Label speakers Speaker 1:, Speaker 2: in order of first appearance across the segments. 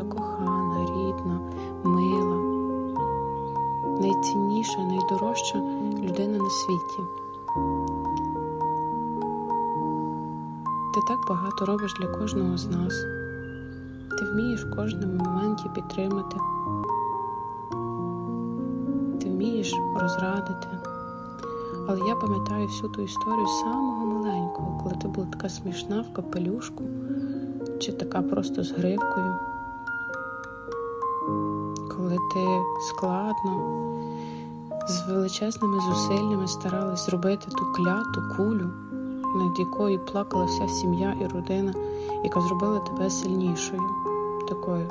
Speaker 1: наша кохана, рідна, мила, найцінніша, найдорожча людина на світі. Ти так багато робиш для кожного з нас. Ти вмієш в кожному моменті підтримати. Ти вмієш розрадити. Але я пам'ятаю всю ту історію з самого маленького, коли ти була така смішна в капелюшку, чи така просто з гривкою. Коли ти складно, з величезними зусиллями старалась зробити ту кляту кулю, над якою плакала вся сім'я і родина, яка зробила тебе сильнішою, такою,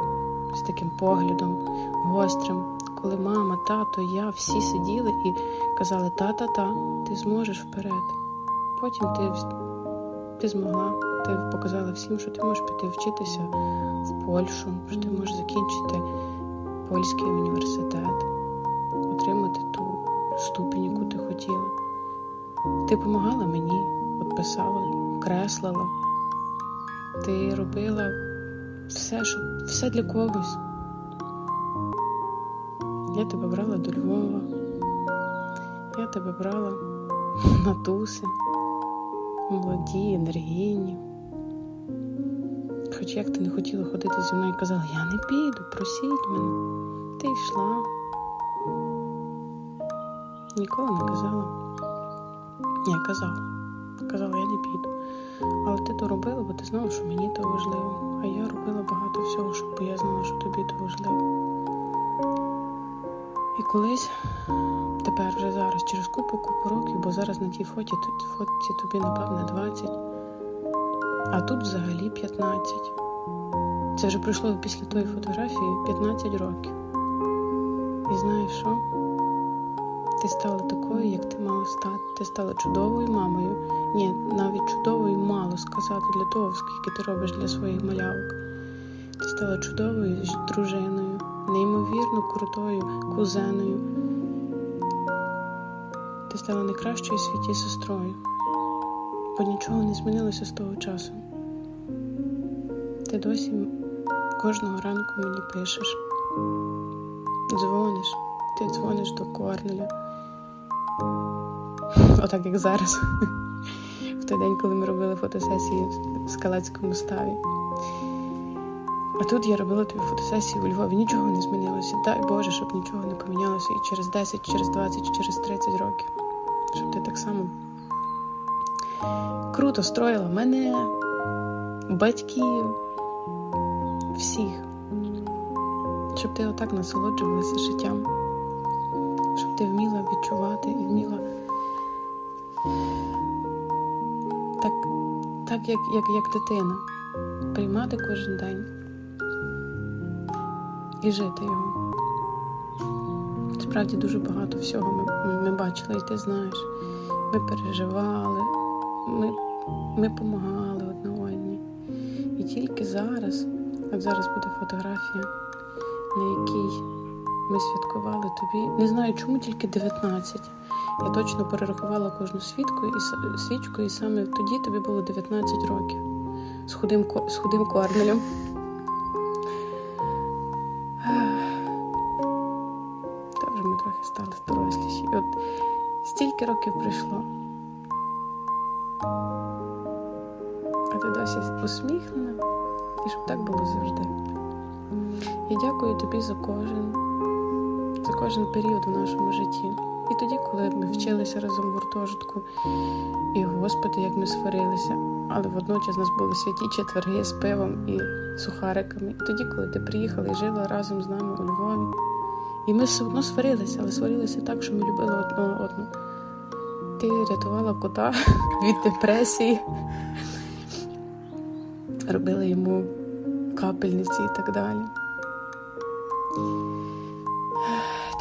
Speaker 1: з таким поглядом, гострим, коли мама, тато, я всі сиділи і казали та-та-та, ти зможеш вперед. Потім ти, ти змогла, ти показала всім, що ти можеш піти вчитися в Польщу, що ти можеш закінчити польський університет, отримати ту ступінь, яку ти хотіла. Ти допомагала мені, от писала, креслила. Ти робила все, що, все для когось. Я тебе брала до Львова, я тебе брала на туси, молоді, енергійні. Хоч як ти не хотіла ходити зі мною і казала, я не піду, просіть мене. Ти йшла. Ніколи не казала. Ні, казала. Казала, я не піду. Але ти то робила, бо ти знала, що мені то важливо. А я робила багато всього, щоб я знала, що тобі то важливо. І колись, тепер вже зараз, через купу купу років, бо зараз на тій фоті, фоті тобі, напевне, 20, а тут взагалі 15. Це вже пройшло після тої фотографії 15 років. І знаєш що? Ти стала такою, як ти мала стати. Ти стала чудовою мамою. Ні, навіть чудовою мало сказати для того, скільки ти робиш для своїх малявок. Ти стала чудовою дружиною, неймовірно крутою кузеною. Ти стала найкращою у світі сестрою, бо нічого не змінилося з того часу. Ти досі кожного ранку мені пишеш, дзвониш, ти дзвониш до Корнеля. Отак як зараз, в той день, коли ми робили фотосесії в Скалацькому ставі. А тут я робила тобі фотосесію у Львові, нічого не змінилося. Дай Боже, щоб нічого не помінялося і через 10, через 20, через 30 років. Щоб ти так само круто строїла мене, батьків, всіх. Щоб ти отак насолоджувалася життям, щоб ти вміла відчувати і вміла так, так як, як, як дитина, приймати кожен день і жити його. Справді дуже багато всього ми, ми бачили, і ти знаєш. Ми переживали, ми, ми помагали одне одній. І тільки зараз, от зараз буде фотографія, на якій ми святкували тобі. Не знаю, чому тільки 19. Я точно перерахувала кожну свідку і свічку, і саме тоді тобі було 19 років з худим, з худим корнелем. Вже ми трохи стали доросліші. І от стільки років пройшло. А ти досі усміхнена, і щоб так було завжди. Я дякую тобі за кожен, за кожен період в нашому житті. І тоді, коли ми вчилися разом в гуртожитку, і Господи, як ми сварилися, але водночас у нас були святі четверги з пивом і сухариками. І тоді, коли ти приїхала і жила разом з нами у Львові. І ми все одно сварилися, але сварилися так, що ми любили одного одну. Ти рятувала кота від депресії, робила йому капельниці і так далі.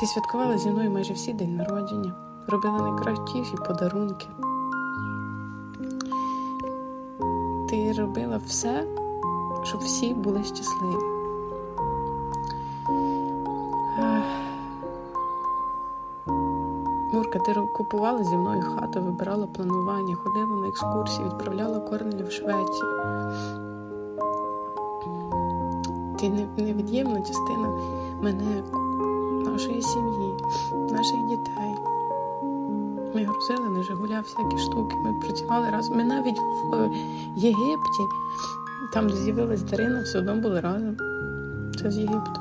Speaker 1: Ти святкувала зі мною майже всі день народження, робила найкращіші подарунки. Ти робила все, щоб всі були щасливі. Ро- купувала зі мною хату, вибирала планування, ходила на екскурсії, відправляла корнелі в Швецію. Ти невід'ємна частина мене, нашої сім'ї, наших дітей. Ми грузили на Жигуля всякі штуки. Ми працювали разом. Ми навіть в е, Єгипті, там, де з'явилась Дарина, все одно були разом. Це з Єгипту.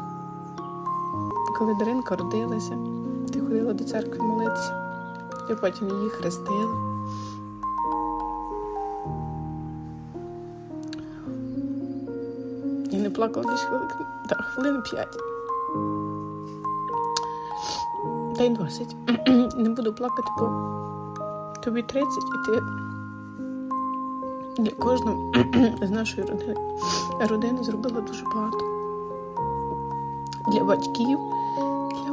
Speaker 1: Коли Даринка родилася, ти ходила до церкви молитися. Я потім її хрестила. І не плакала десь хвилин, так, хвилин п'ять. Та й досить. Не буду плакати, бо тобі 30 і ти для кожного з нашої родини, родини зробила дуже багато. Для батьків,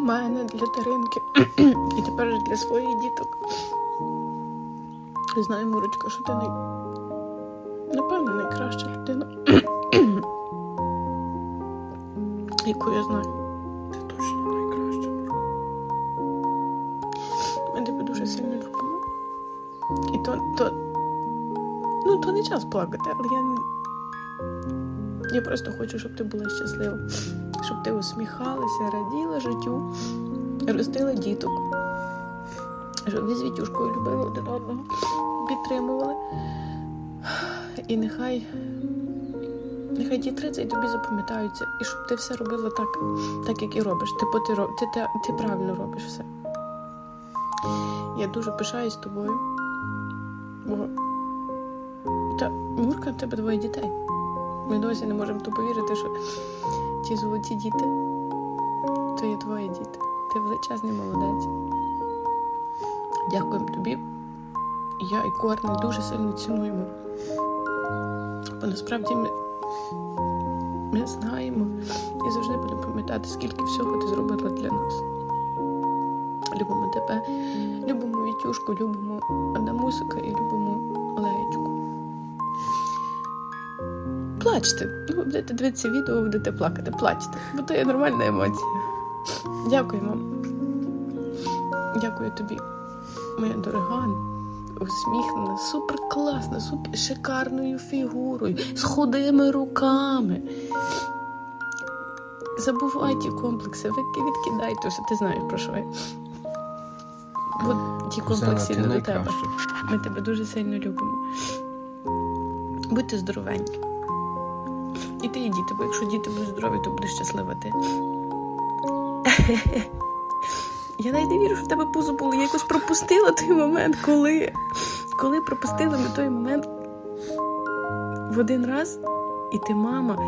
Speaker 1: мене, для Даринки і тепер для своїх діток. Знаю, Мурочка, що ти най... напевно найкраща людина, яку я знаю.
Speaker 2: Ти точно найкраща.
Speaker 1: Ми тебе дуже сильно любимо. І то, то, ну, то не час плакати, але я, я просто хочу, щоб ти була щаслива, щоб ти усміхалася, раділа життю, ростила діток, щоб ви з Вітюшкою любили один одного, підтримували. І нехай, нехай ті 30 тобі запам'ятаються, і щоб ти все робила так, так як і робиш. Типу, ти, ти, ти, ти правильно робиш все. Я дуже пишаюсь тобою. Бо та Мурка, в тебе двоє дітей. Ми досі не можемо то повірити, що ті золоті діти то є твої діти. Ти величезний молодець. Дякуємо тобі. Я і Корнель дуже сильно цінуємо. Бо насправді ми, ми знаємо і завжди будемо пам'ятати, скільки всього ти зробила для нас. Любимо тебе, любимо Вітюшку, любимо Адамусика і любимо Леєчку. Плачте. Ну, ви будете дивитися відео, ви будете плакати. Плачте, бо то є нормальна емоція. Дякую вам. Дякую тобі, моя дорога, усміхнена, супер класна, супер шикарною фігурою, з худими руками. Забувай ті комплекси, відкидай то, що ти знаєш про що я. Бо ті комплекси не до тебе. Ми тебе дуже сильно любимо. Будьте здоровенькі. І ти і діти, бо якщо діти будуть здорові, то будеш щаслива ти. Я навіть не вірю, що в тебе пузо було. Я якось пропустила той момент, коли. Коли пропустила ми той момент в один раз, і ти мама,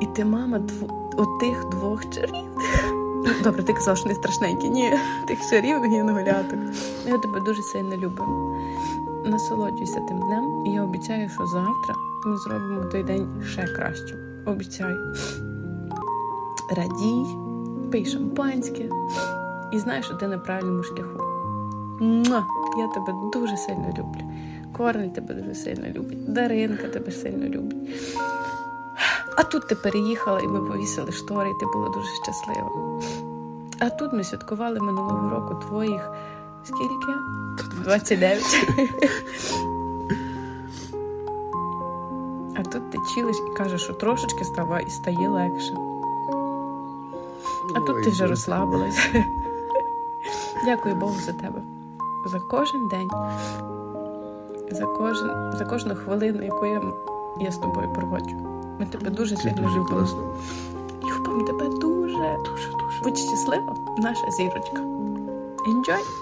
Speaker 1: і ти мама дв... отих двох чарів. Добре, ти казав, що не страшненькі. Ні, тих чарівних янголяток. Я тебе дуже сильно любимо. Насолоджуйся тим днем, і я обіцяю, що завтра ми зробимо той день ще кращим. Обіцяю. Радій, пий шампанське і знай, що ти на правильному шляху. Муа! Я тебе дуже сильно люблю. Корнель тебе дуже сильно любить. Даринка тебе сильно любить. А тут ти переїхала, і ми повісили штори, і ти була дуже щаслива. А тут ми святкували минулого року твоїх скільки? 29. Тут чилиш і кажеш, що трошечки става і стає легше. А тут
Speaker 2: Ой,
Speaker 1: ти вже розслабилась. Дякую Богу за тебе. За кожен день, за, кожен, за кожну хвилину, яку я, я з тобою проводжу. Ми тебе дуже
Speaker 2: Ти
Speaker 1: сильно
Speaker 2: дуже
Speaker 1: любимо.
Speaker 2: класно.
Speaker 1: Любимо тебе дуже.
Speaker 2: Дуже, дуже.
Speaker 1: Будь щаслива, наша зірочка. Enjoy!